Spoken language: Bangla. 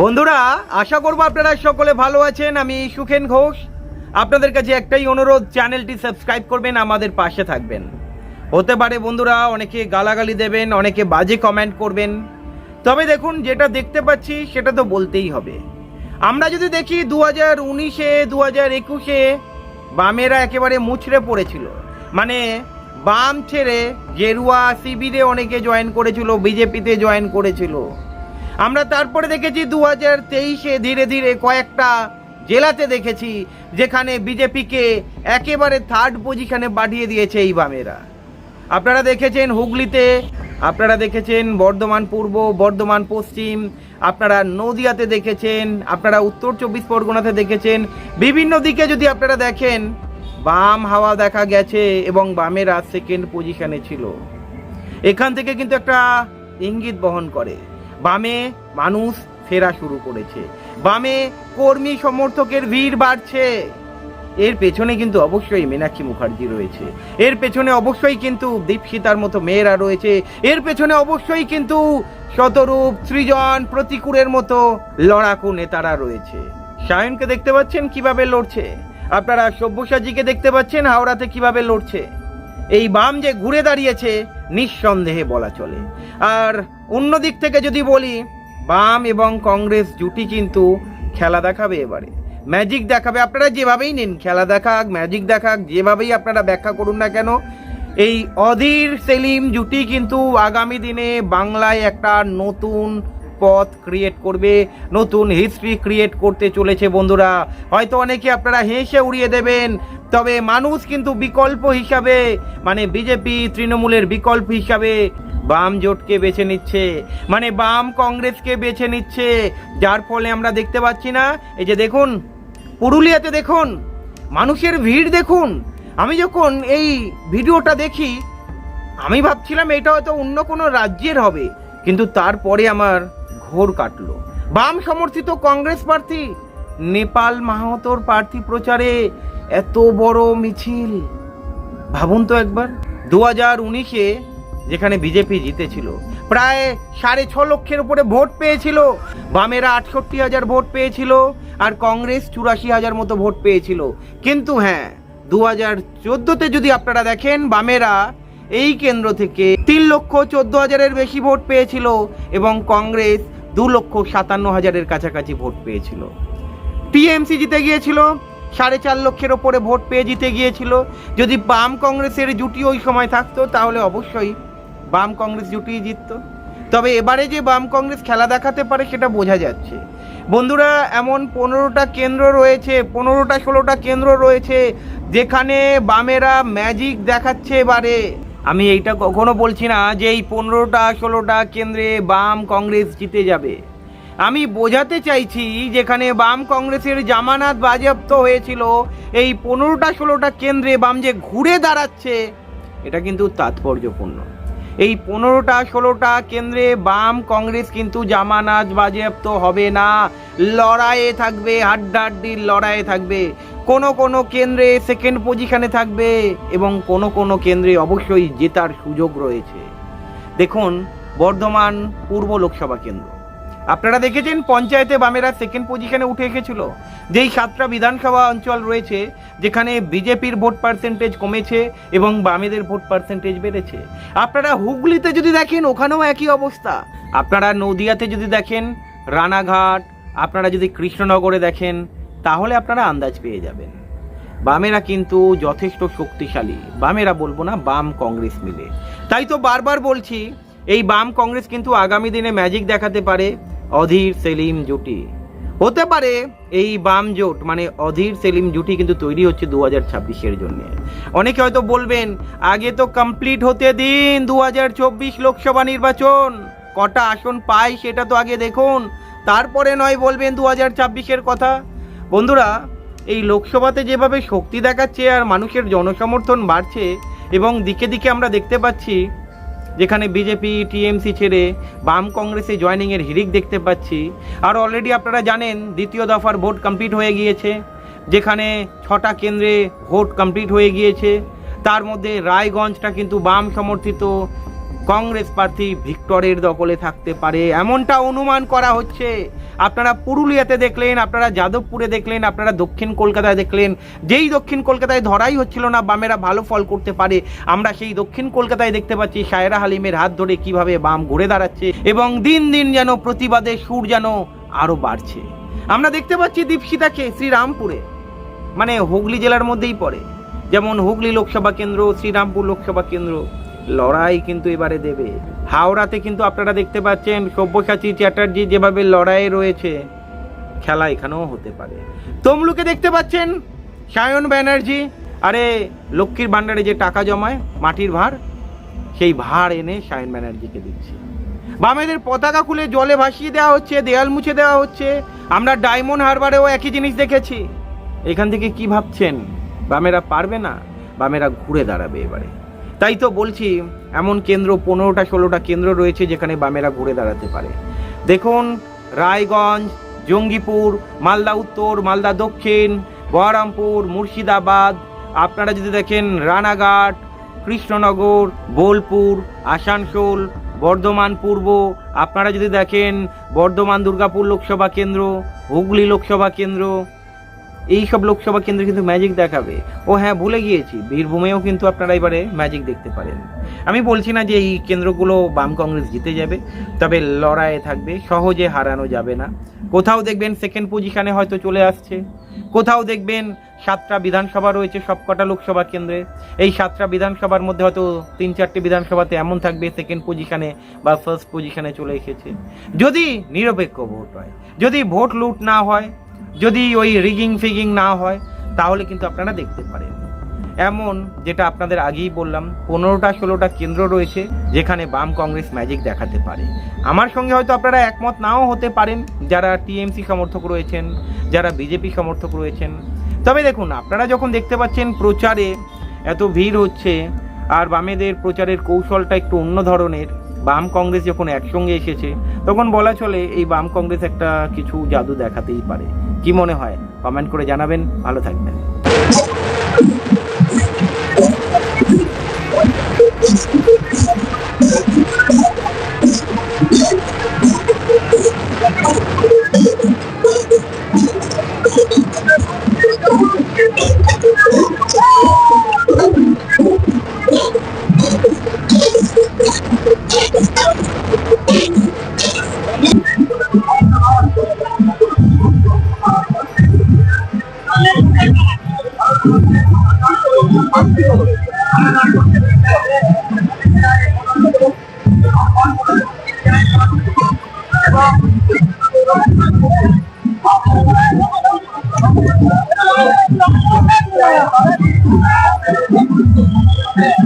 বন্ধুরা, আশা করব আপনারা সকলে ভালো আছেন। আমি সুখেন ঘোষ। আপনাদের কাছে একটাই অনুরোধ, চ্যানেলটি সাবস্ক্রাইব করবেন, আমাদের পাশে থাকবেন। হতে পারে বন্ধুরা, অনেকে গালাগালি দেবেন, অনেকে বাজে কমেন্ট করবেন। তবে দেখুন, যেটা দেখতে পাচ্ছি, সেটা তো বলতেই হবে। আমরা যদি দেখি দু হাজার উনিশে দু হাজার একুশে বামেরা একেবারে মুচড়ে পড়েছিল। মানে বাম ছেড়ে গেরুয়া শিবিরে অনেকে জয়েন করেছিল, বিজেপিতে জয়েন করেছিল। আমরা তারপরে দেখেছি দু হাজার তেইশে ধীরে ধীরে কয়েকটা জেলাতে দেখেছি যেখানে বিজেপিকে একেবারে থার্ড পজিশনে পাঠিয়ে দিয়েছে এই বামেরা। আপনারা দেখেছেন হুগলিতে, আপনারা দেখেছেন বর্ধমান পূর্ব, বর্ধমান পশ্চিম, আপনারা নদিয়াতে দেখেছেন, আপনারা উত্তর চব্বিশ পরগনাতে দেখেছেন। বিভিন্ন দিকে যদি আপনারা দেখেন, বাম হাওয়া দেখা গেছে এবং বামেরা সেকেন্ড পজিশনে ছিল। এখান থেকে কিন্তু একটা ইঙ্গিত বহন করে। বামে মানুষ ফেরা শুরু করেছে। বামে কর্মী সমর্থকের ভিড় বাড়ছে। এর পেছনে কিন্তু অবশ্যই মীনাক্ষী মুখার্জি রয়েছে। এর পেছনে অবশ্যই কিন্তু দীপশিতার মতো মেয়েরা রয়েছে। এর পেছনে অবশ্যই কিন্তু শতরূপ সৃজন প্রতিকূলের মতো লড়াকু নেতারা রয়েছে। সায়নকে দেখতে পাচ্ছেন কীভাবে লড়ছে? আপনারা সব্যসাচীকে দেখতে পাচ্ছেন হাওড়াতে কীভাবে লড়ছে? এই বাম যে ঘুরে দাঁড়িয়েছে, নিঃসন্দেহে বলা চলে। আর অন্য দিক থেকে যদি বলি, বাম এবং কংগ্রেস জুটি কিন্তু খেলা দেখাবে এবারে। ম্যাজিক দেখাবে, আপনারা যেভাবেই নিন, খেলা দেখাক, ম্যাজিক দেখাক, যেভাবেই আপনারা ব্যাখ্যা করুন না কেন, এই অধীর সেলিম জুটি কিন্তু আগামী দিনে বাংলায় একটা নতুন পথ ক্রিয়েট করবে, নতুন হিস্ট্রি ক্রিয়েট করতে চলেছে বন্ধুরা। হয়তো অনেকে আপনারা হেসে উড়িয়ে দেবেন, তবে মানুষ কিন্তু বিকল্প হিসাবে মানে বিজেপি তৃণমূলের বিকল্প হিসাবে বাম জোটকে বেছে নিচ্ছে মানে বাম কংগ্রেসকে বেছে নিচ্ছে। যার ফলে আমরা দেখতে পাচ্ছি না, এই যে দেখুন, পুরুলিয়াতে দেখুন, মানুষের ভিড় দেখুন। আমি যখন এই ভিডিওটা দেখি, আমি ভাবছিলাম এটা হয়তো অন্য কোনো রাজ্যের হবে, কিন্তু তারপরে আমার ঘোর কাটলো। বাম সমর্থিত কংগ্রেস প্রার্থী, নেপাল মাহাতোর প্রার্থী প্রচারে এত বড় মিছিল। ভাবুন তো একবার দু হাজার উনিশে যেখানে বিজেপি জিতেছিল, প্রায় সাড়ে ছ লক্ষের উপরে ভোট পেয়েছিল, বামেরা আটষট্টি হাজার ভোট পেয়েছিল আর কংগ্রেস চুরাশি হাজার মতো ভোট পেয়েছিল। কিন্তু হ্যাঁ দু হাজার চোদ্দোতে যদি আপনারা দেখেন, বামেরা এই কেন্দ্র থেকে তিন লক্ষ চোদ্দ হাজারের বেশি ভোট পেয়েছিল এবং কংগ্রেস দু লক্ষ সাতান্ন হাজারের কাছাকাছি ভোট পেয়েছিল। টিএমসি জিতে গিয়েছিল, সাড়ে চার লক্ষের ওপরে ভোট পেয়ে জিতে গিয়েছিল। যদি বাম কংগ্রেসের জুটি ওই সময় থাকতো, তাহলে অবশ্যই বাম কংগ্রেস জুটি জিততো। তবে এবারে যে বাম কংগ্রেস খেলা দেখাতে পারে, সেটা বোঝা যাচ্ছে। বন্ধুরা, এমন পনেরোটা কেন্দ্র রয়েছে, পনেরোটা, ষোলোটা কেন্দ্র রয়েছে, যেখানে বামেরা ম্যাজিক দেখাচ্ছে এবারে। আমি এইটা কখনো বলছি না যে এই পনেরোটা, ষোলোটা কেন্দ্রে বাম কংগ্রেস জিতে যাবে। আমি বোঝাতে চাইছি যেখানে বাম কংগ্রেসের জামানাত বাজেয়াপ্ত হয়েছিল, এই পনেরোটা, ষোলোটা কেন্দ্রে বাম যে ঘুরে দাঁড়াচ্ছে, এটা কিন্তু তাৎপর্যপূর্ণ। এই পনেরোটা, ষোলোটা কেন্দ্রে বাম কংগ্রেস কিন্তু জামানাত বাজেয়াপ্ত হবে না। লড়াইয়ে থাকবে হাড্ডাহাড্ডির লড়াইয়ে থাকবে। কোনো কোনো কেন্দ্রে সেকেন্ড পজিশনে থাকবে এবং কোনো কোনো কেন্দ্রে অবশ্যই জেতার সুযোগ রয়েছে। দেখুন, বর্ধমান পূর্ব লোকসভা কেন্দ্র। আপনারা দেখেছেন পঞ্চায়েতে বামেরা সেকেন্ড পজিশনে উঠে এসেছিল। যেই সাতটা বিধানসভা অঞ্চল রয়েছে, যেখানে বিজেপির ভোট পার্সেন্টেজ কমেছে এবং বামেদের ভোট পার্সেন্টেজ বেড়েছে। আপনারা হুগলিতে যদি দেখেন, ওখানেও একই অবস্থা। আপনারা নদিয়াতে যদি দেখেন, রানাঘাট, আপনারা যদি কৃষ্ণনগরে দেখেন তাহলে আপনারা আন্দাজ পেয়ে যাবেন। বামেরা কিন্তু যথেষ্ট শক্তিশালী। বামেরা বলব না, বাম কংগ্রেস মিলে। তাই তো বারবার বলছি, এই বাম কংগ্রেস কিন্তু আগামী দিনে ম্যাজিক দেখাতে পারে অধীর সেলিম জুটি। হতে পারে এই বাম জোট মানে অধীর সেলিম জুটি কিন্তু তৈরি হচ্ছে দু হাজার ছাব্বিশের জন্যে। অনেকে হয়তো বলবেন, আগে তো কমপ্লিট হতে দিন দু হাজার চব্বিশ লোকসভা নির্বাচন। কটা আসন পাই সেটা তো আগে দেখুন। তারপরে নয় বলবেন দু হাজার ছাব্বিশের কথা। বন্ধুরা, এই লোকসভাতে যেভাবে শক্তি দেখাচ্ছে আর মানুষের জনসমর্থন বাড়ছে এবং দিকে দিকে আমরা দেখতে পাচ্ছি, যেখানে বিজেপি, টিএমসি ছেড়ে বাম কংগ্রেসে জয়নিংয়ের হিরিক দেখতে পাচ্ছি। আর অলরেডি আপনারা জানেন, দ্বিতীয় দফার ভোট কমপ্লিট হয়ে গিয়েছে, যেখানে ছটা কেন্দ্রে ভোট কমপ্লিট হয়ে গিয়েছে। তার মধ্যে রায়গঞ্জটা কিন্তু বাম সমর্থিত কংগ্রেস প্রার্থী ভিক্টরের দখলে থাকতে পারে, এমনটা অনুমান করা হচ্ছে। আপনারা পুরুলিয়াতে দেখলেন, আপনারা যাদবপুরে দেখলেন, আপনারা দক্ষিণ কলকাতায় দেখলেন, যেই দক্ষিণ কলকাতায় ধরাই হচ্ছিল না, বামেরা ভালো ফল করতে পারে, আমরা সেই দক্ষিণ কলকাতায় দেখতে পাচ্ছি সায়রা হালিমের হাত ধরে কীভাবে বাম ঘুরে দাঁড়াচ্ছে, এবং দিন দিন যেন প্রতিবাদে সুর যেন আরও বাড়ছে। আমরা দেখতে পাচ্ছি দীপশিতাকে শ্রীরামপুরে মানে হুগলি জেলার মধ্যেই পড়ে। যেমন হুগলি লোকসভা কেন্দ্র, শ্রীরামপুর লোকসভা কেন্দ্র লড়াই কিন্তু এবারে দেবে। হাওড়াতে কিন্তু আপনারা দেখতে পাচ্ছেন সব্যসাচী চ্যাটার্জি যেভাবে লড়াইয়ে রয়েছে, খেলা এখানেও হতে পারে। তমলুকে দেখতে পাচ্ছেন সায়ন ব্যানার্জি। আরে, লক্ষ্মীর ভাণ্ডারে যে টাকা জমায়, মাটির ভার, সেই ভার এনে সায়ন ব্যানার্জিকে দিচ্ছে। বামেদের পতাকা খুলে জলে ভাসিয়ে দেওয়া হচ্ছে, দেয়াল মুছে দেওয়া হচ্ছে। আমরা ডায়মন্ড হারবারেও একই জিনিস দেখেছি। এখান থেকে কি ভাবছেন? বামেরা পারবে না? বামেরা ঘুরে দাঁড়াবে এবারে। তাই তো বলছি, এমন কেন্দ্র পনেরোটা, ষোলোটা কেন্দ্র রয়েছে যেখানে বামেরা ঘুরে দাঁড়াতে পারে। দেখুন, রায়গঞ্জ, জঙ্গিপুর, মালদা উত্তর, মালদা দক্ষিণ, বহরমপুর, মুর্শিদাবাদ, আপনারা যদি দেখেন রানাঘাট, কৃষ্ণনগর, বোলপুর, আসানসোল, বর্ধমান পূর্ব, আপনারা যদি দেখেন বর্ধমান দুর্গাপুর লোকসভা কেন্দ্র, হুগলি লোকসভা কেন্দ্র এই সব লোকসভা কেন্দ্রে কিন্তু ম্যাজিক দেখাবে। ও হ্যাঁ ভুলে গিয়েছি। বীরভূমেও কিন্তু আপনারা এবারে ম্যাজিক দেখতে পারেন। আমি বলছি না যে এই কেন্দ্রগুলো বাম কংগ্রেস জিতে যাবে, তবে লড়াইয়ে থাকবে, সহজে হারানো যাবে না। কোথাও দেখবেন সেকেন্ড পজিশানে হয়তো চলে আসছে। কোথাও দেখবেন সাতটা বিধানসভা রয়েছে সবকটা লোকসভা কেন্দ্রে। এই সাতটা বিধানসভার মধ্যে হয়তো তিন চারটে বিধানসভাতে এমন থাকবে সেকেন্ড পজিশানে বা ফার্স্ট পজিশানে চলে এসেছে। যদি নিরপেক্ষ ভোট হয়, যদি ভোট লুট না হয় যদি ওই রিগিং ফিগিং না হয়, তাহলে কিন্তু আপনারা দেখতে পারেন। এমন যেটা আপনাদের আগেই বললাম, পনেরোটা, ষোলোটা কেন্দ্র রয়েছে, যেখানে বাম কংগ্রেস ম্যাজিক দেখাতে পারে। আমার সঙ্গে হয়তো আপনারা একমত নাও হতে পারেন, যারা টিএমসি সমর্থক রয়েছেন, যারা বিজেপি সমর্থক রয়েছেন। তবে দেখুন, আপনারা যখন দেখতে পাচ্ছেন প্রচারে এত ভিড় হচ্ছে, আর বামেদের প্রচারের কৌশলটা একটু অন্য ধরনের, বাম কংগ্রেস যখন একসঙ্গে এসেছে, তখন বলা চলে এই বাম কংগ্রেস একটা কিছু জাদু দেখাতেই পারে। কি মনে হয়? কমেন্ট করে জানাবেন। ভালো থাকবেন।